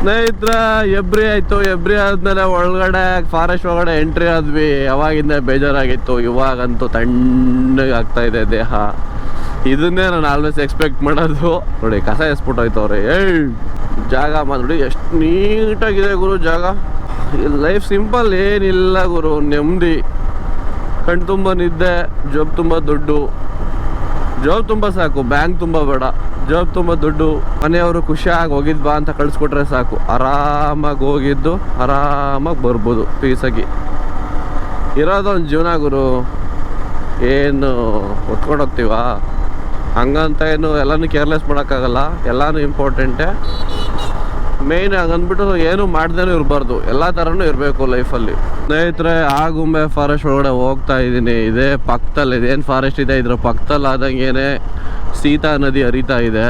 ಸ್ನೇಹಿತರ, ಎಬ್ರಿ ಆಯ್ತು. ಎಬ್ರಿ ಆದ್ಮೇಲೆ ಒಳಗಡೆ ಫಾರೆಸ್ಟ್ ಒಳಗಡೆ ಎಂಟ್ರಿ ಆದ್ವಿ. ಯಾವಾಗಿಂದ ಬೇಜಾರಾಗಿತ್ತು. ಇವಾಗಂತೂ ತಣ್ಣಗೆ ಆಗ್ತಾ ಇದೆ ದೇಹ. ಇದನ್ನೇ ನಾನು ಆಲ್ವೇಸ್ ಎಕ್ಸ್ಪೆಕ್ಟ್ ಮಾಡೋದು. ನೋಡಿ, ಕಸ ಎಸ್ಬಿಟ್ಟೋಯ್ತವ್ರೆ ಏಯ್, ಜಾಗ ಮಾಡಿ ಎಷ್ಟು ನೀಟಾಗಿದೆ ಗುರು ಜಾಗ. ಲೈಫ್ ಸಿಂಪಲ್ ಏನಿಲ್ಲ ಗುರು, ನೆಮ್ಮದಿ. ಕಣ್ ತುಂಬ ನಿದ್ದೆ ಜಾಬ್ ತುಂಬ ದುಡ್ಡು. ಜಾಬ್ ತುಂಬ ಸಾಕು ಬ್ಯಾಂಕ್ ತುಂಬ ಬೇಡ. ಜಾಬ್ ತುಂಬ ದುಡ್ಡು. ಮನೆಯವರು ಖುಷಿಯಾಗಿ ಹೋಗಿದ್ ಬಾ ಅಂತ ಕಳಿಸ್ಕೊಟ್ರೆ ಸಾಕು. ಆರಾಮಾಗಿ ಹೋಗಿದ್ದು, ಆರಾಮಾಗಿ ಬರ್ಬೋದು ಪೀಸಾಗಿ. ಇರೋದೊಂದು ಜೀವನ ಗುರು. ಏನು ಹೊತ್ಕೊಂಡು ಹೋಗ್ತೀವ ಹಂಗಂತ ಏನು ಎಲ್ಲನೂ ಕೇರ್ಲೆಸ್ ಮಾಡೋಕ್ಕಾಗಲ್ಲ. ಎಲ್ಲನೂ ಇಂಪಾರ್ಟೆಂಟೇ ಮೇಯ್ನ್ ಹಂಗಂದ್ಬಿಟ್ಟು ಏನು ಮಾಡ್ದೇನೂ ಇರಬಾರ್ದು. ಎಲ್ಲ ಥರನೂ ಇರಬೇಕು ಲೈಫಲ್ಲಿ ಸ್ನೇಹಿತರೆ, ಆಗುಂಬೆ ಫಾರೆಸ್ಟ್ ಒಳಗಡೆ ಹೋಗ್ತಾ ಇದ್ದೀನಿ. ಇದೇ ಪಕ್ಕದಲ್ಲಿ ಇದೇನು ಫಾರೆಸ್ಟ್ ಇದೆ? ಇದ್ರ ಪಕ್ಕದಲ್ಲಿ ಆದಂಗೇನೆ ಸೀತಾ ನದಿ ಹರಿತಾ ಇದೆ.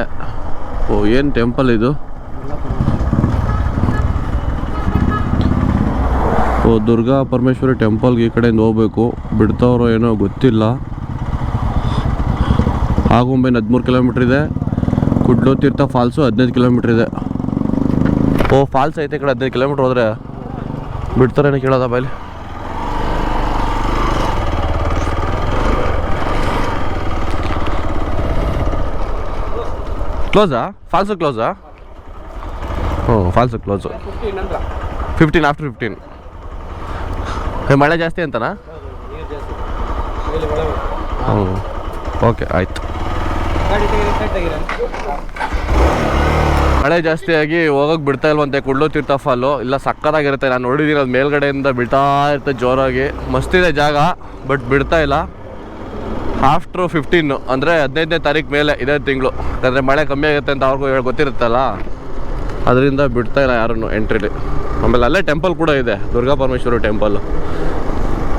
ಓ, ಏನು ಟೆಂಪಲ್ ಇದು? ಓ, ದುರ್ಗಾ ಪರಮೇಶ್ವರಿ ಟೆಂಪಲ್ಗೆ ಈ ಕಡೆಯಿಂದ ಹೋಗ್ಬೇಕು. ಬಿಡ್ತಾವ್ರೋ ಏನೋ ಗೊತ್ತಿಲ್ಲ. ಆಗುಂಬೈನ ಹದಿಮೂರು ಕಿಲೋಮೀಟ್ರ್ ಇದೆ. ಕುಡ್ಲು ತೀರ್ಥ ಫಾಲ್ಸು ಹದಿನೈದು ಕಿಲೋಮೀಟ್ರ್ ಇದೆ. ಓ, ಫಾಲ್ಸ್ ಐತೆ ಈ ಕಡೆ ಹದಿನೈದು ಕಿಲೋಮೀಟ್ರ್ ಹೋದ್ರೆ. ಬಿಡ್ತಾರೇನೋ ಕೇಳೋದ ಬಾಯಲ್ಲಿ ಕ್ಲೋಸಾ ಫಾಲ್ಸು ಕ್ಲೋಸಾ ಹ್ಞೂ falls close fifteen after fifteen ಮಳೆ ಜಾಸ್ತಿ ಅಂತನಾ? ಹ್ಞೂ ಓಕೆ ಆಯಿತು. ಮಳೆ ಜಾಸ್ತಿಯಾಗಿ ಆಗಿ ಹೋಗಕ್ಕೆ ಬಿಡ್ತಾ ಇಲ್ವಂತೆ, ಕುಡ್ಲು ತೀರ್ಥ ಫಾಲು. ಇಲ್ಲ, ಸಕ್ಕತ್ತಾಗಿರುತ್ತೆ. ನಾನು ನೋಡಿದ್ದೀನಿ ಅದು ಮೇಲ್ಗಡೆಯಿಂದ ಬಿಡ್ತಾ ಇರುತ್ತೆ ಜೋರಾಗಿ. ಮಸ್ತಿದೆ ಜಾಗ ಬಟ್ ಬಿಡ್ತಾ ಇಲ್ಲ. ಆಫ್ಟ್ರು ಫಿಫ್ಟೀನು ಅಂದರೆ ಹದಿನೈದನೇ ತಾರೀಕು ಮೇಲೆ ಇದೇ ತಿಂಗಳು. ಯಾಕಂದರೆ ಮಳೆ ಕಮ್ಮಿ ಆಗುತ್ತೆ ಅಂತ ಅವ್ರಿಗೂ ಹೇಳಿ ಗೊತ್ತಿರುತ್ತಲ್ಲ? ಅದರಿಂದ ಬಿಡ್ತಾ ಇಲ್ಲ ಯಾರನ್ನು ಎಂಟ್ರಿಲಿ ಆಮೇಲೆ ಅಲ್ಲೇ ಟೆಂಪಲ್ ಕೂಡ ಇದೆ, ದುರ್ಗಾ ಪರಮೇಶ್ವರಿ ಟೆಂಪಲ್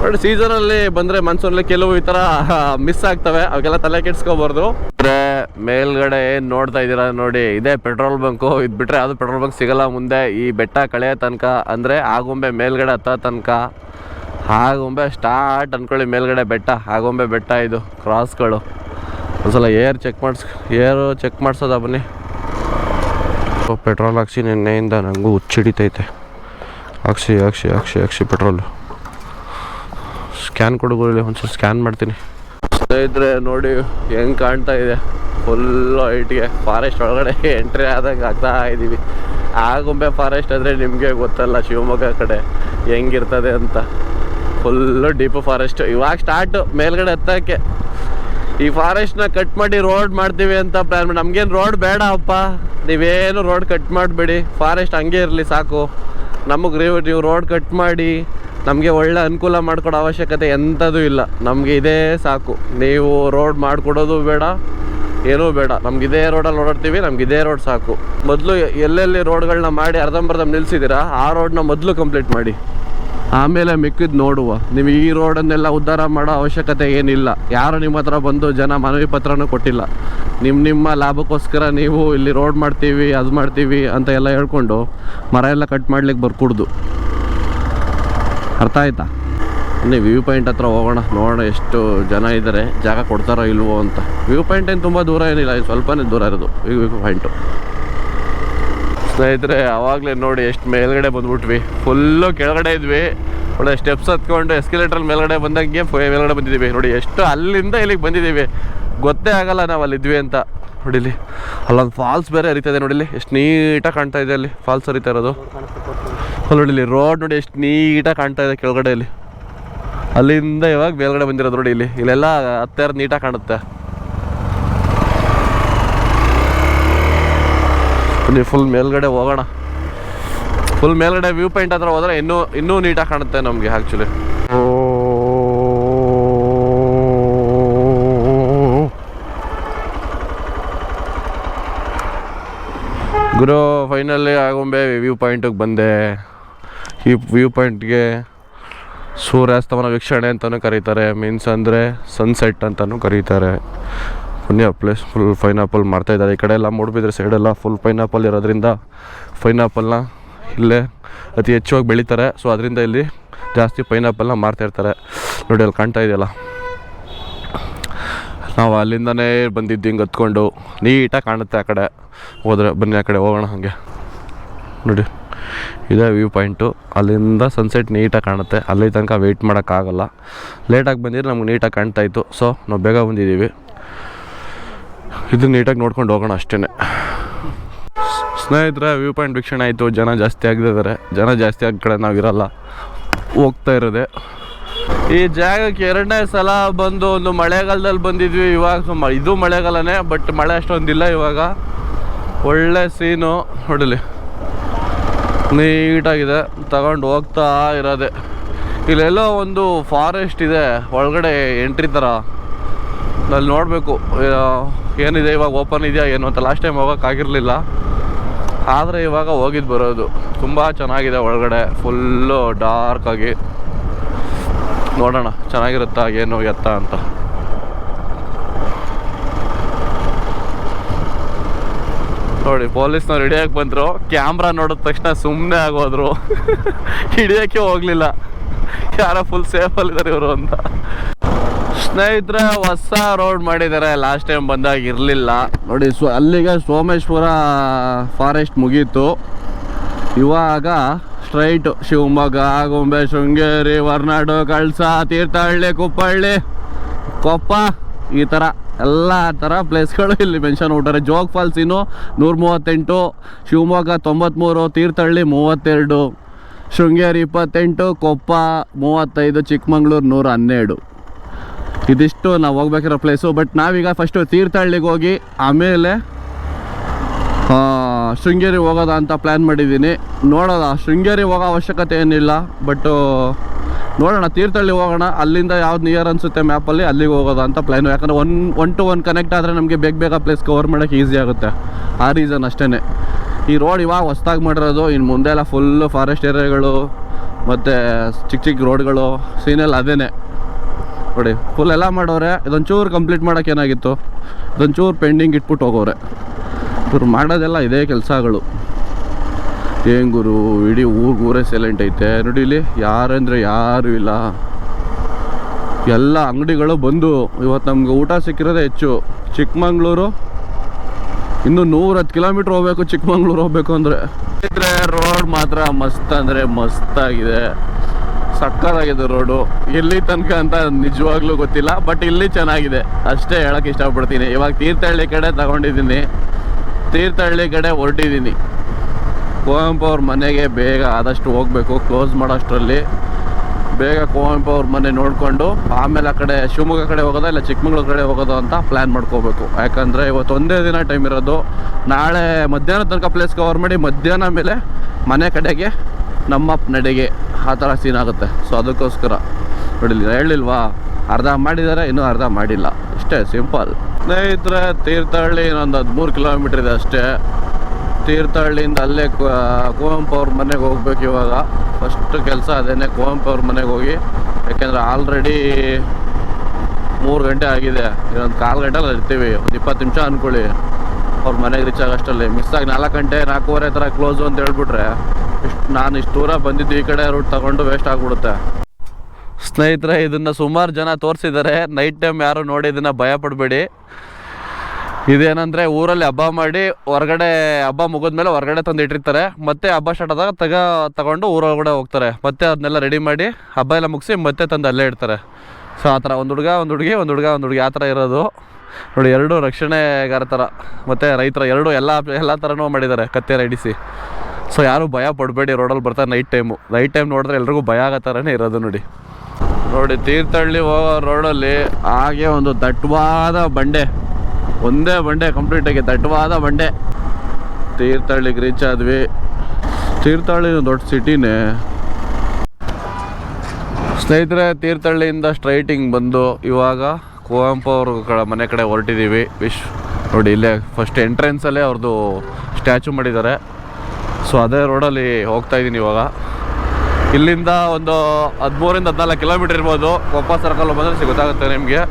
ಬಟ್ ಸೀಸನಲ್ಲಿ ಬಂದರೆ ಮನ್ಸೂನಲ್ಲಿ ಕೆಲವು ಈ ಥರ ಮಿಸ್ ಆಗ್ತವೆ ಅವಕ್ಕೆಲ್ಲ ತಲೆ ಕೆಡ್ಸ್ಕೊಬಾರ್ದು. ಅಂದರೆ ಮೇಲ್ಗಡೆ ಏನು ನೋಡ್ತಾ ಇದ್ದೀರಾ ನೋಡಿ, ಇದೇ ಪೆಟ್ರೋಲ್ ಬಂಕು ಇದು ಬಿಟ್ಟರೆ ಯಾವುದು ಪೆಟ್ರೋಲ್ ಬಂಕ್ ಸಿಗಲ್ಲ ಮುಂದೆ. ಈ ಬೆಟ್ಟ ಕಳೆಯ ತನಕ ಅಂದರೆ, ಆಗುಂಬೆ ಮೇಲ್ಗಡೆ ಹತ್ತೋ ತನಕ ಆಗುಂಬೆ ಸ್ಟಾರ್ಟ್ ಅಂದ್ಕೊಳ್ಳಿ ಮೇಲ್ಗಡೆ ಬೆಟ್ಟ ಆಗೊಂಬೆ ಬೆಟ್ಟ ಇದು ಕ್ರಾಸ್ಗಳು ಒಂದ್ಸಲ ಏರ್ ಚೆಕ್ ಮಾಡಿಸ್ ಏರು ಚೆಕ್ ಮಾಡಿಸೋದ ಬನ್ನಿ. ಪೆಟ್ರೋಲ್ ಹಾಕ್ಸಿ ನಿನ್ನೆಯಿಂದ ನನಗೂ ಹುಚ್ಚಿಡಿತೈತೆ ಹಾಕ್ಸಿ ಹಾಕ್ಸಿ ಹಾಕ್ಸಿ ಹಾಕ್ಸಿ ಪೆಟ್ರೋಲು ಸ್ಕ್ಯಾನ್ ಕೊಡುಗೋಲಿ ಒಂದ್ಸಲ ಸ್ಕ್ಯಾನ್ ಮಾಡ್ತೀನಿ. ಸ್ನೇಹಿತರೆ ನೋಡಿ, ಹೆಂಗೆ ಕಾಣ್ತಾ ಇದೆ. ಫುಲ್ ಹೈಟ್ಗೆ ಫಾರೆಸ್ಟ್ ಒಳಗಡೆ ಎಂಟ್ರಿ ಆದಂಗೆ ಆಗ್ತಾ ಇದ್ದೀವಿ ಆಗುಂಬೆ ಫಾರೆಸ್ಟ್ ಅಂದರೆ ನಿಮಗೆ ಗೊತ್ತಲ್ಲ, ಶಿವಮೊಗ್ಗ ಕಡೆ ಹೆಂಗಿರ್ತದೆ ಅಂತ. ಫುಲ್ಲು ಡೀಪ್ ಫಾರೆಸ್ಟ್ ಇವಾಗ ಸ್ಟಾರ್ಟು ಮೇಲ್ಗಡೆ ಹತ್ತಕ್ಕೆ. ಈ ಫಾರೆಸ್ಟ್ನ ಕಟ್ ಮಾಡಿ ರೋಡ್ ಮಾಡ್ತೀವಿ ಅಂತ ಪ್ಲ್ಯಾನ್ ಮಾಡಿ. ನಮಗೇನು ರೋಡ್ ಬೇಡ ಅಪ್ಪ. ನೀವೇನು ರೋಡ್ ಕಟ್ ಮಾಡಬೇಡಿ. ಫಾರೆಸ್ಟ್ ಹಂಗೆ ಇರಲಿ ಸಾಕು. ನಮಗೆ ನೀವು ನೀವು ರೋಡ್ ಕಟ್ ಮಾಡಿ, ನಮಗೆ ಒಳ್ಳೆ ಅನುಕೂಲ ಮಾಡ್ಕೊಡೋ ಅವಶ್ಯಕತೆ ಎಂಥದ್ದು ಇಲ್ಲ. ನಮಗೆ ಇದೇ ಸಾಕು. ನೀವು ರೋಡ್ ಮಾಡಿಕೊಡೋದು ಬೇಡ, ಏನೂ ಬೇಡ. ನಮ್ಗೆ ಇದೇ ರೋಡಲ್ಲಿ ಓಡಾಡ್ತೀವಿ, ನಮ್ಗೆ ಇದೇ ರೋಡ್ ಸಾಕು. ಮೊದಲು ಎಲ್ಲೆಲ್ಲಿ ರೋಡ್ಗಳನ್ನ ಮಾಡಿ ಅರ್ಧಂಬರ್ಧ ನಿಲ್ಲಿಸಿದ್ದೀರಾ ಆ ರೋಡ್ನ ಮೊದಲು ಕಂಪ್ಲೀಟ್ ಮಾಡಿ. ಆಮೇಲೆ ಮಿಕ್ಕಿದ್ ನೋಡುವ. ನೀವು ಈ ರೋಡನ್ನೆಲ್ಲ ಉದ್ಧಾರ ಮಾಡೋ ಅವಶ್ಯಕತೆ ಏನಿಲ್ಲ. ಯಾರು ನಿಮ್ಮ ಹತ್ರ ಬಂದು ಜನ ಮನವಿ ಪತ್ರನೂ ಕೊಟ್ಟಿಲ್ಲ. ನಿಮ್ಮ ನಿಮ್ಮ ಲಾಭಕ್ಕೋಸ್ಕರ ನೀವು ಇಲ್ಲಿ ರೋಡ್ ಮಾಡ್ತೀವಿ, ಅದು ಮಾಡ್ತೀವಿ ಅಂತ ಎಲ್ಲ ಹೇಳ್ಕೊಂಡು ಮರ ಎಲ್ಲ ಕಟ್ ಮಾಡ್ಲಿಕ್ಕೆ ಬರ್ಕೂಡ್ದು. ಅರ್ಥ ಆಯ್ತಾ? ನೀವು ವ್ಯೂ ಪಾಯಿಂಟ್ ಹತ್ರ ಹೋಗೋಣ. ನೋಡೋಣ ಎಷ್ಟು ಜನ ಇದ್ದಾರೆ ಜಾಗ ಕೊಡ್ತಾರೋ ಇಲ್ವೋ ಅಂತ. ವ್ಯೂ ಪಾಯಿಂಟ್ ಏನು ತುಂಬ ದೂರ ಏನಿಲ್ಲ ಸ್ವಲ್ಪನೇ ದೂರ ಇರೋದು ವ್ಯೂ ಪಾಯಿಂಟು. ಸ್ನೇಹಿತರೆ ಆವಾಗಲೇ ನೋಡಿ ಎಷ್ಟು ಮೇಲ್ಗಡೆ ಬಂದ್ಬಿಟ್ವಿ. ಫುಲ್ಲು ಕೆಳಗಡೆ ಇದ್ವಿ. ಒಳ್ಳೆ ಸ್ಟೆಪ್ಸ್ ಹತ್ಕೊಂಡು ಎಸ್ಕಲೇಟ್ರಲ್ಲಿ ಮೇಲ್ಗಡೆ ಬಂದಂಗೆ ಮೇಲ್ಗಡೆ ಬಂದಿದ್ದೀವಿ. ನೋಡಿ, ಎಷ್ಟು ಅಲ್ಲಿಂದ ಇಲ್ಲಿಗೆ ಬಂದಿದ್ದೀವಿ. ಗೊತ್ತೇ ಆಗಲ್ಲ ನಾವು ಅಲ್ಲಿದ್ವಿ ಅಂತ. ನೋಡಿಲಿ ಅಲ್ಲೊಂದು ಫಾಲ್ಸ್ ಬೇರೆ ಹರಿತದೆ ನೋಡಿಲಿ ಎಷ್ಟು ನೀಟಾಗಿ ಕಾಣ್ತಾ ಇದೆ ಅಲ್ಲಿ ಫಾಲ್ಸ್ ಹರಿತಾ ಇರೋದು. ಅಲ್ಲಿ ನೋಡಿಲಿ ರೋಡ್ ನೋಡಿ ಎಷ್ಟು ನೀಟಾಗಿ ಕಾಣ್ತಾ ಇದೆ ಕೆಳಗಡೆ ಇಲ್ಲಿ. ಅಲ್ಲಿಂದ ಇವಾಗ ಮೇಲ್ಗಡೆ ಬಂದಿರೋದು. ನೋಡಿ ಇಲ್ಲಿ, ಇಲ್ಲೆಲ್ಲ ಹತ್ತಿರ ನೀಟಾಗಿ ಕಾಣುತ್ತೆ. ಬನ್ನಿ ಫುಲ್ ಮೇಲ್ಗಡೆ ಹೋಗೋಣ. ಫುಲ್ ಮೇಲ್ಗಡೆ ವ್ಯೂ ಪಾಯಿಂಟ್ ಹತ್ರ ಹೋದ್ರೆ ಇನ್ನೂ ಇನ್ನೂ ನೀಟಾಗಿ ಕಾಣುತ್ತೆ ನಮಗೆ ಆ್ಯಕ್ಚುಲಿ ಗುರು ಫೈನಲಿ ಆಗೊಂಬೆ ವ್ಯೂ ಪಾಯಿಂಟಿಗೆ ಬಂದೆ. ಈ ವ್ಯೂ ಪಾಯಿಂಟ್ಗೆ ಸೂರ್ಯಾಸ್ತಮನ ವೀಕ್ಷಣೆ ಅಂತಲೂ ಕರೀತಾರೆ. ಮೀನ್ಸ್ ಅಂದರೆ ಸನ್ಸೆಟ್ ಅಂತಲೂ ಕರೀತಾರೆ. ಪುಣ್ಯ ಪ್ಲೇಸ್ ಫುಲ್ ಪೈನಾಪಲ್ ಮಾಡ್ತಾಯಿದ್ದಾರೆ ಈ ಕಡೆ ಎಲ್ಲ ಸೈಡ್ ಸೈಡೆಲ್ಲ ಫುಲ್ ಪೈನಾಪಲ್ ಇರೋದ್ರಿಂದ ಪೈನಾಪಲ್ನ ಇಲ್ಲೇ ಅತಿ ಹೆಚ್ಚಾಗಿ ಬೆಳೀತಾರೆ. ಸೊ ಅದರಿಂದ ಇಲ್ಲಿ ಜಾಸ್ತಿ ಪೈನಾಪಲ್ನ ಮಾರ್ತಾಯಿರ್ತಾರೆ ನೋಡಿ, ಅಲ್ಲಿ ಕಾಣ್ತಾ ಇದೆಯಲ್ಲ? ನಾವು ಅಲ್ಲಿಂದನೇ ಬಂದಿದ್ದು ಹಿಂಗೆ ಹತ್ಕೊಂಡು. ನೀಟಾಗಿ ಕಾಣುತ್ತೆ ಆ ಕಡೆ. ಹೋದರೆ ಬನ್ನಿ ಆ ಕಡೆ, ಹೋಗೋಣ ಹಾಗೆ. ನೋಡಿ, ಇದೇ ವ್ಯೂ ಪಾಯಿಂಟು ಅಲ್ಲಿಂದ ಸನ್ಸೆಟ್ ನೀಟಾಗಿ ಕಾಣುತ್ತೆ. ಅಲ್ಲಿ ತನಕ ವೆಯ್ಟ್ ಮಾಡೋಕ್ಕಾಗಲ್ಲ. ಲೇಟಾಗಿ ಬಂದಿದ್ರೆ ನಮ್ಗೆ ನೀಟಾಗಿ ಕಾಣ್ತಾಯಿತ್ತು ಸೊ ನಾವು ಬೇಗ ಬಂದಿದ್ದೀವಿ. ಇದು ನೀಟಾಗಿ ನೋಡ್ಕೊಂಡು ಹೋಗೋಣ ಅಷ್ಟೇ ಸ್ನೇಹಿತರೆ, ವ್ಯೂ ಪಾಯಿಂಟ್ ವೀಕ್ಷಣೆ ಆಯಿತು. ಜನ ಜಾಸ್ತಿ ಆಗದಿದ್ದಾರೆ ಜನ ಜಾಸ್ತಿ ಆಗ ಕಡೆ ನಾವಿರಲ್ಲ ಹೋಗ್ತಾ ಇರೋದೆ. ಈ ಜಾಗಕ್ಕೆ ಎರಡನೇ ಸಲ ಬಂದು ಒಂದು ಮಳೆಗಾಲದಲ್ಲಿ ಬಂದಿದ್ವಿ. ಇವಾಗ ಇದು ಮಳೆಗಾಲನೇ ಬಟ್ ಮಳೆ ಅಷ್ಟೊಂದಿಲ್ಲ ಇವಾಗ. ಒಳ್ಳೆ ಸೀನು ನೋಡಲಿ ನೀಟಾಗಿದೆ ತಗೊಂಡು ಹೋಗ್ತಾ ಇರೋದೆ. ಇಲ್ಲೆಲ್ಲೋ ಒಂದು ಫಾರೆಸ್ಟ್ ಇದೆ. ಒಳಗಡೆ ಎಂಟ್ರಿ ಥರ ಅಲ್ಲಿ ನೋಡಬೇಕು. ಏನಿದೆ ಇವಾಗ ಓಪನ್ ಇದೆಯಾ ಏನು ಅಂತ ಲಾಸ್ಟ್ ಟೈಮ್ ಹೋಗೋಕ್ಕಾಗಿರಲಿಲ್ಲ ಆದರೆ ಇವಾಗ ಹೋಗಿದ್ದು ಬರೋದು. ತುಂಬ ಚೆನ್ನಾಗಿದೆ ಒಳಗಡೆ. ಫುಲ್ಲು ಡಾರ್ಕಾಗಿ ನೋಡೋಣ, ಚೆನ್ನಾಗಿರುತ್ತಾ, ಏನು, ಎತ್ತ ಅಂತ. ನೋಡಿ, ಪೊಲೀಸ್ನವ್ರು ಹಿಡಿಯೋಕೆ ಬಂದರು. ಕ್ಯಾಮ್ರಾ ನೋಡಿದ ತಕ್ಷಣ ಸುಮ್ಮನೆ ಆಗೋದ್ರು. ಹಿಡಿಯೋಕ್ಕೆ ಹೋಗಲಿಲ್ಲ. ಯಾರೋ ಫುಲ್ ಸೇಫಲ್ಲಿದ್ದಾರೆ ಇವರು ಅಂತ. ಸ್ನೇಹಿತರೆ, ಹೊಸ ರೋಡ್ ಮಾಡಿದ್ದಾರೆ ಲಾಸ್ಟ್ ಟೈಮ್ ಬಂದಾಗ ಇರಲಿಲ್ಲ. ನೋಡಿ, ಸೊ, ಅಲ್ಲಿಗೆ ಸೋಮೇಶ್ವರ ಫಾರೆಸ್ಟ್ ಮುಗೀತು. ಇವಾಗ ಸ್ಟ್ರೈಟ್ ಶಿವಮೊಗ್ಗ, ಆಗುಂಬೆ, ಶೃಂಗೇರಿ, ಹೊರನಾಡು, ಕಳಸ, ತೀರ್ಥಹಳ್ಳಿ, ಕುಪ್ಪಳ್ಳಿ, ಕೊಪ್ಪ, ಈ ಥರ ಎಲ್ಲ ಥರ ಪ್ಲೇಸ್ಗಳು ಇಲ್ಲಿ ಮೆನ್ಷನ್ ಹೊಟ್ಟಾರೆ ಜೋಗ್ ಫಾಲ್ಸ್ ಇನ್ನು ನೂರ ಮೂವತ್ತೆಂಟು ಶಿವಮೊಗ್ಗ ತೊಂಬತ್ತ್ಮೂರು ತೀರ್ಥಹಳ್ಳಿ ಮೂವತ್ತೆರಡು, ಶೃಂಗೇರಿ ಇಪ್ಪತ್ತೆಂಟು, ಕೊಪ್ಪ ಮೂವತ್ತೈದು, ಚಿಕ್ಕಮಂಗ್ಳೂರು ನೂರ ಹನ್ನೆರಡು. ಇದಿಷ್ಟು ನಾವು ಹೋಗ್ಬೇಕಿರೋ ಪ್ಲೇಸು ಬಟ್ ನಾವೀಗ ಫಸ್ಟು ತೀರ್ಥಹಳ್ಳಿಗೆ ಹೋಗಿ ಆಮೇಲೆ ಶೃಂಗೇರಿ ಹೋಗೋದ ಅಂತ ಪ್ಲ್ಯಾನ್ ಮಾಡಿದ್ದೀನಿ. ನೋಡೋದ ಶೃಂಗೇರಿ ಹೋಗೋ ಅವಶ್ಯಕತೆ ಏನಿಲ್ಲ. ಬಟ್ಟು ನೋಡೋಣ, ತೀರ್ಥಹಳ್ಳಿ ಹೋಗೋಣ. ಅಲ್ಲಿಂದ ಯಾವ್ದು ನಿಯರ್ ಅನಿಸುತ್ತೆ ಮ್ಯಾಪಲ್ಲಿ ಅಲ್ಲಿಗೆ ಹೋಗೋದ ಅಂತ ಪ್ಲ್ಯಾನು ಯಾಕಂದರೆ one one to one connect ಆದರೆ ನಮಗೆ ಬೇಗ ಬೇಗ ಪ್ಲೇಸ್ ಕವರ್ ಮಾಡೋಕ್ಕೆ ಈಸಿ ಆಗುತ್ತೆ. ಆ ರೀಸನ್ ಅಷ್ಟೇ ಈ ರೋಡ್ ಇವಾಗ ಹೊಸ್ದಾಗಿ ಮಾಡಿರೋದು ಇನ್ನು ಮುಂದೆ ಎಲ್ಲ ಫುಲ್ಲು ಫಾರೆಸ್ಟ್ ಏರಿಯಾಗಳು ಮತ್ತು ಚಿಕ್ಕ ಚಿಕ್ಕ ರೋಡ್ಗಳು ಸೀನೆಲ್ಲ ಅದೇನೆ. ನೋಡಿ ಫುಲ್ ಎಲ್ಲ ಮಾಡೋರೆ. ಇದೊಂಚೂರು ಕಂಪ್ಲೀಟ್ ಮಾಡೋಕೆ ಏನಾಗಿತ್ತು? ಇದೊಂಚೂರು ಪೆಂಡಿಂಗ್ ಇಟ್ಬಿಟ್ಟು ಹೋಗೋರೆ. ಇವ್ರು ಮಾಡೋದೆಲ್ಲ ಇದೇ ಕೆಲಸಗಳು. ಹೆಂಗೂರು ಗುರು, ಇಡೀ ಊರೇ ಸೈಲೆಂಟ್ ಐತೆ. ನೋಡಿ ಇಲ್ಲಿ ಯಾರಂದ್ರೆ ಯಾರು ಇಲ್ಲ. ಎಲ್ಲ ಅಂಗಡಿಗಳು ಬಂದು ಇವತ್ತು ನಮ್ಗೆ ಊಟ ಸಿಕ್ಕಿರೋದೇ ಹೆಚ್ಚು. ಚಿಕ್ಕಮಂಗ್ಳೂರು, ಇನ್ನು ನೂರ ಹತ್ತು ಕಿಲೋಮೀಟ್ರ್ ಹೋಗ್ಬೇಕು, ಚಿಕ್ಕಮಂಗ್ಳೂರು ಹೋಗ್ಬೇಕು ಅಂದರೆ. ರೋಡ್ ಮಾತ್ರ ಮಸ್ತ್ ಅಂದರೆ ಮಸ್ತಾಗಿದೆ ಸಕ್ಕತ್ತಾಗಿದೆ ರೋಡು. ಇಲ್ಲಿ ತನಕ ಅಂತ ನಿಜವಾಗ್ಲೂ ಗೊತ್ತಿಲ್ಲ, ಬಟ್ ಇಲ್ಲಿ ಚೆನ್ನಾಗಿದೆ. ಅಷ್ಟೇ ಹೇಳಕ್ ಇಷ್ಟಪಡ್ತೀನಿ. ಇವಾಗ ತೀರ್ಥಹಳ್ಳಿ ಕಡೆ ತಗೊಂಡಿದ್ದೀನಿ. ತೀರ್ಥಹಳ್ಳಿ ಕಡೆ ಹೊರಟಿದ್ದೀನಿ. ಕುವೆಂಪು ಅವ್ರ ಮನೆಗೆ ಬೇಗ ಆದಷ್ಟು ಹೋಗಬೇಕು, ಕ್ಲೋಸ್ ಮಾಡೋಷ್ಟರಲ್ಲಿ. ಬೇಗ ಕುವೆಂಪು ಅವ್ರ ಮನೆ ನೋಡಿಕೊಂಡು, ಆಮೇಲೆ ಆ ಕಡೆ ಶಿವಮೊಗ್ಗ ಕಡೆ ಹೋಗೋದಾ, ಇಲ್ಲ ಚಿಕ್ಕಮಗಳೂರು ಕಡೆ ಹೋಗೋದು ಅಂತ ಪ್ಲ್ಯಾನ್ ಮಾಡ್ಕೋಬೇಕು. ಯಾಕಂದರೆ ಇವತ್ತು ಒಂದೇ ದಿನ ಟೈಮ್ ಇರೋದು. ನಾಳೆ ಮಧ್ಯಾಹ್ನ ತನಕ ಪ್ಲೇಸ್ ಕವರ್ ಮಾಡಿ ಮಧ್ಯಾಹ್ನ ಮೇಲೆ ಮನೆ ಕಡೆಗೆ ನಮ್ಮ ನಡೆಗೆ ಆ ಥರ ಸೀನ್ ಆಗುತ್ತೆ. ಸೊ ಅದಕ್ಕೋಸ್ಕರ ನೋಡಿಲ್ಲ ಹೇಳಿಲ್ವಾ? ಅರ್ಧ ಮಾಡಿದ್ದಾರೆ, ಇನ್ನೂ ಅರ್ಧ ಮಾಡಿಲ್ಲ. ಇಷ್ಟೇ ಸಿಂಪಲ್ ಸ್ನೇಹಿತರೆ, ತೀರ್ಥಹಳ್ಳಿ ಇನ್ನೊಂದು ಹದಿಮೂರು ಕಿಲೋಮೀಟ್ರ್ ಇದೆ ಅಷ್ಟೇ. ತೀರ್ಥಹಳ್ಳಿಯಿಂದ ಅಲ್ಲೇ ಕುವೆಂಪು ಅವ್ರ ಮನೆಗೆ ಹೋಗ್ಬೇಕು ಇವಾಗ. ಫಸ್ಟ್ ಕೆಲಸ ಅದೇನೆ, ಕುವೆಂಪು ಅವ್ರ ಮನೆಗೆ ಹೋಗಿ. ಯಾಕೆಂದರೆ ಆಲ್ರೆಡಿ ಮೂರು ಗಂಟೆ ಆಗಿದೆ. ಇನ್ನೊಂದು ಕಾಲು ಗಂಟೆಲ್ಲ ಇರ್ತೀವಿ. ಒಂದು ಇಪ್ಪತ್ತು ನಿಮಿಷ ಅಂದ್ಕೊಳ್ಳಿ ಅವ್ರ ಮನೆಗೆ ರೀಚ್ ಆಗೋಷ್ಟರಲ್ಲಿ ಮಿಸ್ ಆಗಿ ನಾಲ್ಕು ಗಂಟೆ, ನಾಲ್ಕೂವರೆ ಥರ ಕ್ಲೋಸು ಅಂತ ಹೇಳ್ಬಿಟ್ರೆ ಇಷ್ಟು ನಾನು ಇಷ್ಟು ದೂರ ಬಂದಿದ್ದು ಈ ಕಡೆ ರೂಟ್ ತಗೊಂಡು ವೇಸ್ಟ್ ಆಗಿಬಿಡುತ್ತೆ. ಸ್ನೇಹಿತರೆ, ಇದನ್ನು ಸುಮಾರು ಜನ ತೋರಿಸಿದ್ದಾರೆ ನೈಟ್ ಟೈಮ್ ಯಾರು ನೋಡಿ ಇದನ್ನು ಭಯ ಪಡಬೇಡಿ. ಇದೇನಂದ್ರೆ ಊರಲ್ಲಿ ಹಬ್ಬ ಮಾಡಿ ಹೊರಗಡೆ ಹಬ್ಬ ಮುಗಿದ್ಮೇಲೆ ಹೊರಗಡೆ ತಂದು ಇಟ್ಟಿರ್ತಾರೆ. ಮತ್ತೆ ಹಬ್ಬ ಸ್ಟಾರ್ಟ್ ಆದಾಗ ತಗ ತಗೊಂಡು ಊರೊಳಗಡೆ ಹೋಗ್ತಾರೆ. ಮತ್ತೆ ಅದನ್ನೆಲ್ಲ ರೆಡಿ ಮಾಡಿ ಹಬ್ಬ ಎಲ್ಲ ಮುಗಿಸಿ ಮತ್ತೆ ತಂದು ಅಲ್ಲೇ ಇಡ್ತಾರೆ. ಸೊ ಆ ಥರ ಒಂದು ಹುಡುಗ, ಒಂದು ಹುಡುಗಿ, ಒಂದು ಹುಡುಗ, ಒಂದು ಹುಡುಗಿ ಆ ಥರ ಇರೋದು. ನೋಡಿ, ಎರಡು ರಕ್ಷಣೆಗಾರ ಥರ. ಮತ್ತು ರೈತರ ಎರಡು ಎಲ್ಲ ಎಲ್ಲ ಥರನೂ ಮಾಡಿದ್ದಾರೆ ಕತ್ತೆ ಇಡಿಸಿ. ಸೊ ಯಾರು ಭಯ ಪಡಬೇಡಿ ರೋಡಲ್ಲಿ ಬರ್ತಾರೆ ನೈಟ್ ಟೈಮು ನೈಟ್ ಟೈಮ್ ನೋಡಿದ್ರೆ ಎಲ್ರಿಗೂ ಭಯ ಆಗೋ ಥರನೇ ಇರೋದು ನೋಡಿ. ನೋಡಿ, ತೀರ್ಥಹಳ್ಳಿ ಹೋಗೋ ರೋಡಲ್ಲಿ ಹಾಗೆ ಒಂದು ದಟ್ಟವಾದ ಬಂಡೆ. ಒಂದೇ ಬಂಡೆ ಕಂಪ್ಲೀಟಾಗಿ ದಟ್ಟವಾದ ಬಂಡೆ. ತೀರ್ಥಹಳ್ಳಿಗೆ ರೀಚ್ ಆದ್ವಿ. ತೀರ್ಥಹಳ್ಳಿ ದೊಡ್ಡ ಸಿಟಿನೇ ಸ್ನೇಹಿತರೆ, ತೀರ್ಥಹಳ್ಳಿಯಿಂದ ಸ್ಟ್ರೈಟಿಂಗ್ ಬಂದು ಇವಾಗ ಕುವೆಂಪು ಅವ್ರ ಕಡೆ, ಮನೆ ಕಡೆ ಹೊರಟಿದ್ದೀವಿ ವಿಶ್ ನೋಡಿ, ಇಲ್ಲೇ ಫಸ್ಟ್ ಎಂಟ್ರೆನ್ಸಲ್ಲೇ ಅವ್ರದ್ದು ಸ್ಟ್ಯಾಚು ಮಾಡಿದ್ದಾರೆ. ಸೊ ಅದೇ ರೋಡಲ್ಲಿ ಹೋಗ್ತಾ ಇದ್ದೀನಿ ಇವಾಗ. ಇಲ್ಲಿಂದ ಒಂದು ಹದಿಮೂರಿಂದ ಹದಿನಾಲ್ಕು ಕಿಲೋಮೀಟರ್ ಇರ್ಬೋದು. ಕೊಪ್ಪ ಸರ್ಕಲ್ ಬಂದರೆ ಗೊತ್ತಾಗುತ್ತೆ ನಿಮಗೆ.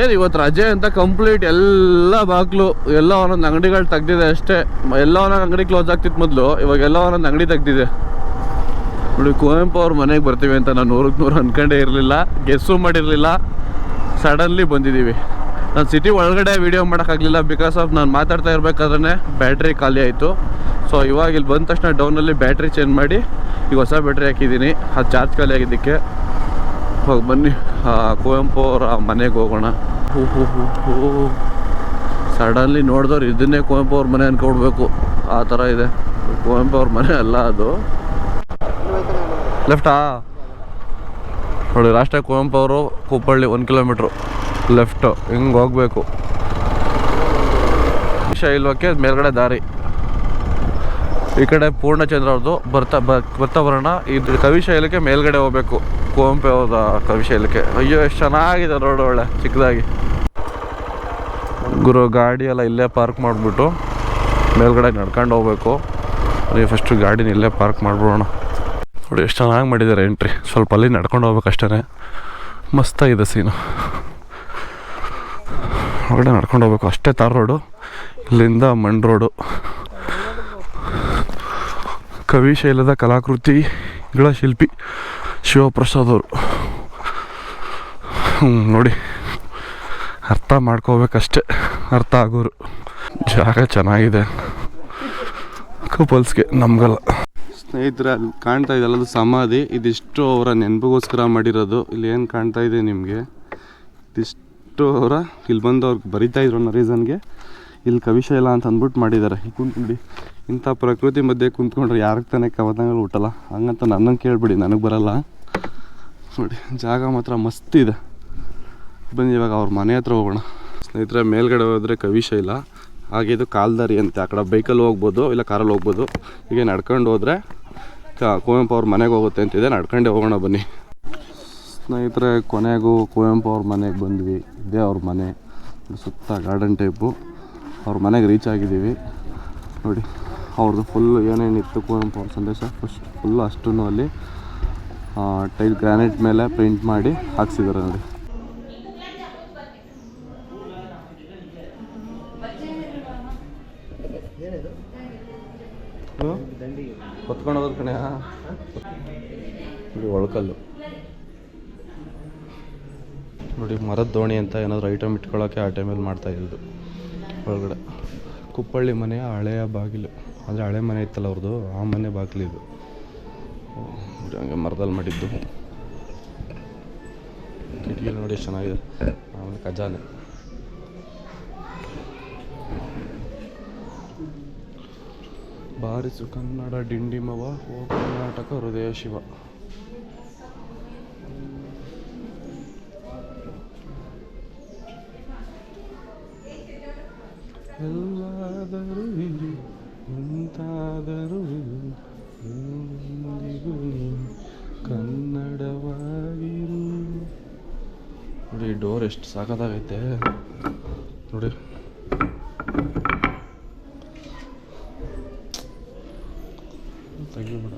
ಏನು ಇವತ್ತು ರಜೆ ಅಂತ ಕಂಪ್ಲೀಟ್ ಎಲ್ಲ ಬಾಗ್ಲು ಎಲ್ಲ ಒಂದೊಂದು ಅಂಗಡಿಗಳು ತೆಗ್ದಿದೆ ಅಷ್ಟೇ. ಎಲ್ಲ ಒಂದೊಂದು ಅಂಗಡಿ ಕ್ಲೋಸ್ ಆಗ್ತಿತ್ತು ಮೊದಲು. ಇವಾಗ ಎಲ್ಲ ಒಂದೊಂದು ಅಂಗಡಿ ತೆಗ್ದಿದೆ. ನೋಡಿ, ಕುವೆಂಪು ಅವ್ರ ಮನೆಗೆ ಬರ್ತೀವಿ ಅಂತ ನಾನು ನೂರಕ್ಕೆ ನೂರು ಅನ್ಕೊಂಡೇ ಇರಲಿಲ್ಲ. ಗೆಸ್ಸು ಮಾಡಿರಲಿಲ್ಲ. ಸಡನ್ಲಿ ಬಂದಿದ್ದೀವಿ ನಾನು ಸಿಟಿ ಒಳಗಡೆ ವೀಡಿಯೋ ಮಾಡೋಕ್ಕಾಗಲಿಲ್ಲ ಬಿಕಾಸ್ ಆಫ್ ನಾನು ಮಾತಾಡ್ತಾ ಇರಬೇಕಾದ್ರೆ ಬ್ಯಾಟ್ರಿ ಖಾಲಿ ಆಯಿತು. ಸೊ ಇವಾಗ ಇಲ್ಲಿ ಬಂದ ತಕ್ಷಣ ಡೌನಲ್ಲಿ ಬ್ಯಾಟ್ರಿ ಚೇಂಜ್ ಮಾಡಿ ಈಗ ಹೊಸ ಬ್ಯಾಟ್ರಿ ಹಾಕಿದ್ದೀನಿ. ಅದು ಚಾರ್ಜ್ ಖಾಲಿ ಆಗಿದ್ದಕ್ಕೆ. ಹೋಗಿ ಬನ್ನಿ. ಕುವೆಂಪು ಅವರ ಮನೆಗೆ ಹೋಗೋಣ. ಹೂ ಹೂ ಹೂ ಹೂ. ಸಡನ್ಲಿ ನೋಡಿದವ್ರು ಇದನ್ನೇ ಕುವೆಂಪು ಅವ್ರ ಮನೆ ಅನ್ಕೊಡ್ಬೇಕು ಆ ಥರ ಇದೆ. ಕುವೆಂಪು ಅವ್ರ ಮನೆ ಅಲ್ಲ ಅದು. ಲೆಫ್ಟಾ ನೋಡಿ ರಾಷ್ಟ್ರ ಕುವೆಂಪು ಅವರು ಕುಪ್ಪಳ್ಳಿ ಒಂದು ಕಿಲೋಮೀಟ್ರು ಲೆಫ್ಟು, ಹಿಂಗೆ ಹೋಗ್ಬೇಕು. ಶೈಲ್ವಕ್ಕೆ ಮೇಲ್ಗಡೆ ದಾರಿ. ಈ ಕಡೆ ಪೂರ್ಣಚಂದ್ರ ಅವ್ರದ್ದು, ಬರ್ತಾ ಬರ್ತಾ ಬರೋಣ ಇದು ಕವಿಶೈಲಕ್ಕೆ ಮೇಲ್ಗಡೆ ಹೋಗ್ಬೇಕು. ಕುವೆಂಪು ಕವಿ ಕವಿಶೈಲಕ್ಕೆ ಅಯ್ಯೋ, ಎಷ್ಟು ಚೆನ್ನಾಗಿದೆ ರೋಡ್ ಒಳ್ಳೆ, ಚಿಕ್ಕದಾಗಿ. ಗುರು, ಗಾಡಿ ಎಲ್ಲ ಇಲ್ಲೇ ಪಾರ್ಕ್ ಮಾಡಿಬಿಟ್ಟು ಮೇಲ್ಗಡೆ ನಡ್ಕೊಂಡು ಹೋಗ್ಬೇಕು. ಅದೇ ಫಸ್ಟು ಗಾಡಿನ ಇಲ್ಲೇ ಪಾರ್ಕ್ ಮಾಡಿಬಿಡೋಣ. ನೋಡಿ, ಎಷ್ಟು ಚೆನ್ನಾಗಿ ಮಾಡಿದ್ದಾರೆ ಎಂಟ್ರಿ ಸ್ವಲ್ಪ ಅಲ್ಲಿ ನಡ್ಕೊಂಡು ಹೋಗ್ಬೇಕು ಅಷ್ಟೇ ಮಸ್ತಾಗಿದೆ ಸೀನು ಹೊರಗಡೆ ನಡ್ಕೊಂಡು ಹೋಗ್ಬೇಕು. ಅಷ್ಟೇ ತಾರ್ ರೋಡು ಇಲ್ಲಿಂದ ಮಣ್ ರೋಡು ಕವಿಶೈಲದ ಕಲಾಕೃತಿಗಳ ಶಿಲ್ಪಿ ಶಿವಪ್ರಸಾದ್ ಅವರು. ನೋಡಿ. ಅರ್ಥ ಮಾಡ್ಕೋಬೇಕಷ್ಟೆ. ಅರ್ಥ ಆಗೋರು. ಜಾಗ ಚೆನ್ನಾಗಿದೆ. ಕಪಲ್ಸ್ಗೆ ನಮ್ಗಲ್ಲ. ಸ್ನೇಹಿತರೆ ಕಾಣ್ತಾ ಇದೆಯಲ್ಲ ಅದು ಸಮಾಧಿ. ಇದಿಷ್ಟು ಅವರ ನೆನಪಿಗೋಸ್ಕರ ಮಾಡಿರೋದು. ಇಲ್ಲಿ ಏನು ಕಾಣ್ತಾ ಇದೆ ನಿಮಗೆ? ಇದಿಷ್ಟು ಅವರ ಇಲ್ಲಿ ಬಂದು ಅವ್ರಿಗೆ ಬರಿತಾ ಇದ್ರು ಅನ್ನೋ ರೀಸನ್ಗೆ ಇಲ್ಲಿ ಇಲ್ಲ ಅಂತ ಅಂದ್ಬಿಟ್ಟು ಮಾಡಿದ್ದಾರೆ. ಕುಂತ್ಕೊಂಡು ಇಂಥ ಪ್ರಕೃತಿ ಮಧ್ಯೆ ಕುಂತ್ಕೊಂಡ್ರೆ ಯಾರಿಗೆ ತಾನೇ ಕವನಗಳು ಹುಟ್ಟಲ್ಲ? ಹಂಗಂತ ನನ್ನನ್ನು ಕೇಳಿಬಿಡಿ, ನನಗೆ ಬರಲ್ಲ. ನೋಡಿ, ಜಾಗ ಮಾತ್ರ ಮಸ್ತ್ ಇದೆ. ಬಂದು ಇವಾಗ ಅವ್ರ ಮನೆ ಹತ್ರ ಹೋಗೋಣ. ಸ್ನೇಹಿತರೆ, ಮೇಲ್ಗಡೆ ಹೋದರೆ ಕವಿಶೈಲ ಹಾಗೆ ಇದು ಕಾಲ್ದಾರಿ ಅಂತೆ, ಆ ಕಡೆ ಬೈಕಲ್ಲಿ ಹೋಗ್ಬೋದು, ಇಲ್ಲ ಕಾರಲ್ಲಿ ಹೋಗ್ಬೋದು. ಹೀಗೆ ನಡ್ಕೊಂಡು ಹೋದರೆ ಕುವೆಂಪು ಅವ್ರ ಮನೆಗೆ ಹೋಗುತ್ತೆ ಅಂತಿದೆ. ನಡ್ಕೊಂಡೇ ಹೋಗೋಣ ಬನ್ನಿ. ಸ್ನೇಹಿತರೆ ಕೊನೆಗೂ ಕುವೆಂಪು ಅವ್ರ ಮನೆಗೆ ಬಂದ್ವಿ. ಇದೇ ಅವ್ರ ಮನೆ. ಸುತ್ತ ಗಾರ್ಡನ್ ಟೈಪು ಅವ್ರ ಮನೆಗೆ ರೀಚ್ ಆಗಿದ್ದೀವಿ. ನೋಡಿ ಅವ್ರದ್ದು ಫುಲ್ ಏನೇನಿತ್ತು ಕುವೆಂಪು ಅವ್ರ ಸಂದೇಶ? ಫಸ್ಟ್ ಫುಲ್ಲು ಅಷ್ಟೂ ಅಲ್ಲಿ ಟೈಲ್ ಗ್ರಾನೈಟ್ ಮೇಲೆ ಪ್ರಿಂಟ್ ಮಾಡಿ ಹಾಕ್ಸಿದ್ದಾರೆ ನೋಡಿ. ಹೊತ್ಕೊಂಡು ಹೋಗೋದು ಕಣೆ. ಒಳಕಲ್ಲು. ನೋಡಿ, ಮರದ ದೋಣಿ ಅಂತ ಏನಾದರೂ ಐಟಮ್ ಇಟ್ಕೊಳ್ಳೋಕೆ ಆ ಟೈಮಲ್ಲಿ ಮಾಡ್ತಾ ಇದ್ದು ಒಳಗಡೆ. ಕುಪ್ಪಳ್ಳಿ ಮನೆಯ ಹಳೆಯ ಬಾಗಿಲು. ಅಂದರೆ ಹಳೆ ಮನೆ ಇತ್ತಲ್ಲ ಅವ್ರದ್ದು ಆ ಮನೆ ಬಾಗಿಲು ಇದು. ನೋಡಿ ಹಂಗೆ ಮರದಲ್ಲಿ ಮಾಡಿದ್ದು. ಕಿಟಕಿ ನೋಡಿ ಚೆನ್ನಾಗಿದೆ. ಆಮೇಲೆ ಖಜಾನೆ. ಬಾರಿಸು ಕನ್ನಡ ಡಿಂಡಿಮವ, ಓ ಕರ್ನಾಟಕ ಹೃದಯ ಶಿವ. ಎಲ್ಲಾದರೂ ಇರು ಎಂತಾದರೂ ಇರು ಕನ್ನಡವಾಗಿರು. ನೋಡಿ ಡೋರ್ ಎಷ್ಟು ಸಾಕತ್ತಾಗೈತೆ ನೋಡಿ. ತೆಗಿಬೇಡ.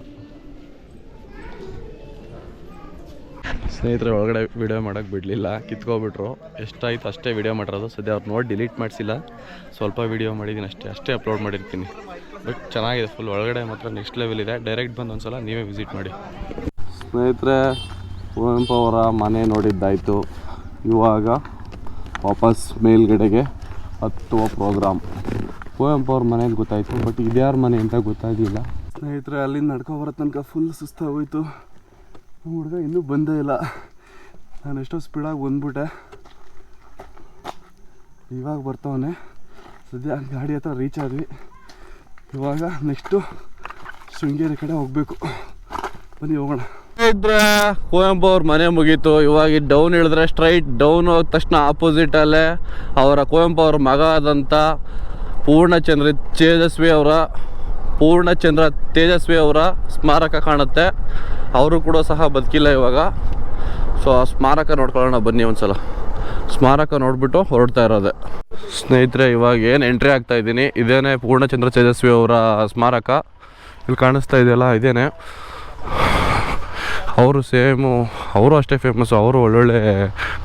ಸ್ನೇಹಿತರೆ, ಒಳಗಡೆ ವಿಡಿಯೋ ಮಾಡೋಕೆ ಬಿಡಲಿಲ್ಲ, ಕಿತ್ಕೊಬಿಟ್ರು. ಎಷ್ಟಾಯ್ತು ಅಷ್ಟೇ ವಿಡಿಯೋ ಮಾಡಿರೋದು. ಸದ್ಯ ಅವ್ರು ನೋಡಿ ಡಿಲೀಟ್ ಮಾಡಿಸಿಲ್ಲ. ಸ್ವಲ್ಪ ವಿಡಿಯೋ ಮಾಡಿದ್ದೀನಿ ಅಷ್ಟೇ ಅಷ್ಟೇ ಅಪ್ಲೋಡ್ ಮಾಡಿರ್ತೀನಿ. ಬಟ್ ಚೆನ್ನಾಗಿದೆ ಫುಲ್ ಒಳಗಡೆ ಮಾತ್ರ ನೆಕ್ಸ್ಟ್ ಲೆವೆಲ್ ಇದೆ. ಡೈರೆಕ್ಟ್ ಬಂದು ಒಂದ್ಸಲ ನೀವೇ ವಿಸಿಟ್ ಮಾಡಿ. ಸ್ನೇಹಿತರೆ ಕುವೆಂಪು ಅವರ ಮನೆ ನೋಡಿದ್ದಾಯಿತು. ಇವಾಗ ವಾಪಸ್ ಮೇಲ್ಗಡೆಗೆ ಹತ್ತುವ ಪ್ರೋಗ್ರಾಮ್ ಕುವೆಂಪು ಅವ್ರ ಮನೇಲಿ ಗೊತ್ತಾಯಿತು ಬಟ್ ಇದ್ಯಾರ ಮನೆ ಅಂತ ಗೊತ್ತಾಗಲಿಲ್ಲ. ಸ್ನೇಹಿತರೆ, ಅಲ್ಲಿಂದ ನಡ್ಕೊ ಬರೋ ತನಕ ಫುಲ್ ಸುಸ್ತಾಗೋಯ್ತು. ನಮ್ಮ ಹುಡುಗ ಇನ್ನೂ ಬಂದೇ ಇಲ್ಲ. ನಾನು ಎಷ್ಟೋ ಸ್ಪೀಡಾಗಿ ಬಂದ್ಬಿಟ್ಟೆ. ಇವಾಗ ಬರ್ತಾವನೆ. ಸದ್ಯ ಗಾಡಿ ಹತ್ರ ರೀಚ್ ಆದ್ವಿ. ಇವಾಗ ನೆಕ್ಸ್ಟು ಶೃಂಗೇರಿ ಕಡೆ ಹೋಗಬೇಕು. ಬನ್ನಿ ಹೋಗೋಣ. ಇದ್ರೆ ಕುವೆಂಪು ಅವ್ರ ಮನೆ ಮುಗೀತು. ಇವಾಗ ಡೌನ್ ಇಳಿದ್ರೆ ಸ್ಟ್ರೈಟ್ ಡೌನ್ ಹೋದ ತಕ್ಷಣ ಆಪೋಸಿಟಲ್ಲೇ ಅವರ ಕುವೆಂಪು ಅವ್ರ ಮಗ ಆದಂಥ ಪೂರ್ಣಚಂದ್ರ ತೇಜಸ್ವಿ ಅವರ ಪೂರ್ಣಚಂದ್ರ ತೇಜಸ್ವಿ ಅವರ ಸ್ಮಾರಕ ಕಾಣುತ್ತೆ. ಅವರು ಕೂಡ ಸಹ ಬದುಕಿಲ್ಲ ಇವಾಗ. ಸೊ ಆ ಸ್ಮಾರಕ ನೋಡ್ಕೊಳ್ಳೋಣ ಬನ್ನಿ ಒಂದ್ಸಲ. ಸ್ಮಾರಕ ನೋಡಿಬಿಟ್ಟು ಹೊರಡ್ತಾ ಇರೋದೆ. ಸ್ನೇಹಿತರೆ, ಇವಾಗ ಏನು ಎಂಟ್ರಿ ಆಗ್ತಾ ಇದ್ದೀನಿ. ಇದೇನೆ ಪೂರ್ಣಚಂದ್ರ ತೇಜಸ್ವಿ ಅವರ ಸ್ಮಾರಕ. ಇಲ್ಲಿ ಕಾಣಿಸ್ತಾ ಇದೆಯಲ್ಲ, ಇದೇನೆ. ಅವರು ಸೇಮು, ಅವರು ಅಷ್ಟೇ ಫೇಮಸ್ಸು ಅವರು ಒಳ್ಳೊಳ್ಳೆ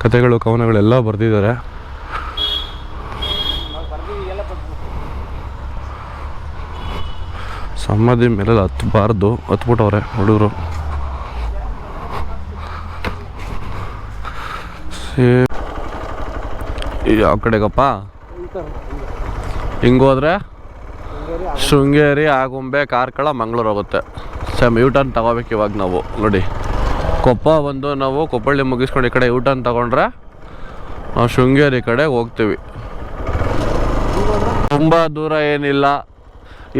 ಕಥೆಗಳು, ಕವನಗಳೆಲ್ಲ ಬರೆದಿದ್ದಾರೆ. ಸಮಾಧಿ ಮೇಲೆ ಹತ್ತಬಾರ್ದು ಹತ್ಬಿಟ್ಟವ್ರೆ ಹುಡುಗರು. ಯಾವ ಕಡೆಗಪ್ಪ? ಹಿಂಗೋದ್ರೆ ಶೃಂಗೇರಿ, ಆಗುಂಬೆ, ಕಾರ್ಕಳ, ಮಂಗಳೂರು ಹೋಗುತ್ತೆ. ಸೇಮ್ ಯೂ ಟರ್ನ್ ತಗೋಬೇಕು ಇವಾಗ ನಾವು, ನೋಡಿ. ಕೊಪ್ಪ ಬಂದು ನಾವು ಕೊಪ್ಪಳ್ಳಿ ಮುಗಿಸ್ಕೊಂಡು ಈ ಕಡೆ ಯೂ ಟರ್ನ್ ತಗೊಂಡ್ರೆ ನಾವು ಶೃಂಗೇರಿ ಕಡೆ ಹೋಗ್ತೀವಿ. ತುಂಬ ದೂರ ಏನಿಲ್ಲ.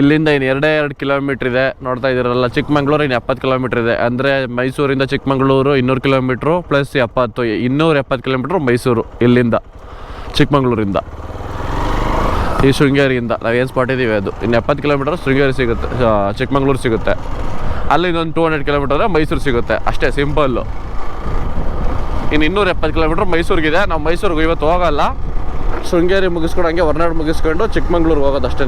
ಇಲ್ಲಿಂದ ಇನ್ನು ಎರಡೇ ಎರಡು ಕಿಲೋಮೀಟ್ರ್ ಇದೆ. ನೋಡ್ತಾ ಇದ್ದೀರಲ್ಲ, ಚಿಕ್ಕಮಂಗ್ಳೂರು ಇನ್ನು ಎಪ್ಪತ್ತು ಕಿಲೋಮೀಟ್ರ್ ಇದೆ. ಅಂದರೆ ಮೈಸೂರಿಂದ ಚಿಕ್ಕಮಂಗ್ಳೂರು ಇನ್ನೂರು ಕಿಲೋಮೀಟ್ರು ಪ್ಲಸ್ ಎಪ್ಪತ್ತು, ಇನ್ನೂರ ಎಪ್ಪತ್ತು ಕಿಲೋಮೀಟ್ರು ಮೈಸೂರು ಇಲ್ಲಿಂದ, ಚಿಕ್ಕಮಂಗ್ಳೂರಿಂದ. ಈ ಶೃಂಗೇರಿಯಿಂದ. ನಾವು ಏನು ಸ್ಪಾಟ್ ಇದ್ದೀವಿ ಅದು? ಇನ್ನು ಎಪ್ಪತ್ತು ಕಿಲೋಮೀಟರ್ ಶೃಂಗೇರಿ ಸಿಗುತ್ತೆ ಚಿಕ್ಕಮಂಗ್ಳೂರು ಸಿಗುತ್ತೆ. ಅಲ್ಲಿ ಇನ್ನೊಂದು ಟೂ ಹಂಡ್ರೆಡ್ ಕಿಲೋಮೀಟರ್ ಮೈಸೂರು ಸಿಗುತ್ತೆ. ಅಷ್ಟೇ ಸಿಂಪಲ್ಲು ಇನ್ನು ಇನ್ನೂರ ಎಪ್ಪತ್ತು ಕಿಲೋಮೀಟ್ರ್ ಮೈಸೂರಿಗಿದೆ. ನಾವು ಮೈಸೂರಿಗೆ ಇವತ್ತು ಹೋಗಲ್ಲ. ಶೃಂಗೇರಿ ಮುಗಿಸ್ಕೊಂಡಂಗೆ ಹೊರನಾಡು ಮುಗಿಸ್ಕೊಂಡು ಚಿಕ್ಕಮಂಗ್ಳೂರಿಗೆ ಹೋಗೋದು ಅಷ್ಟೇ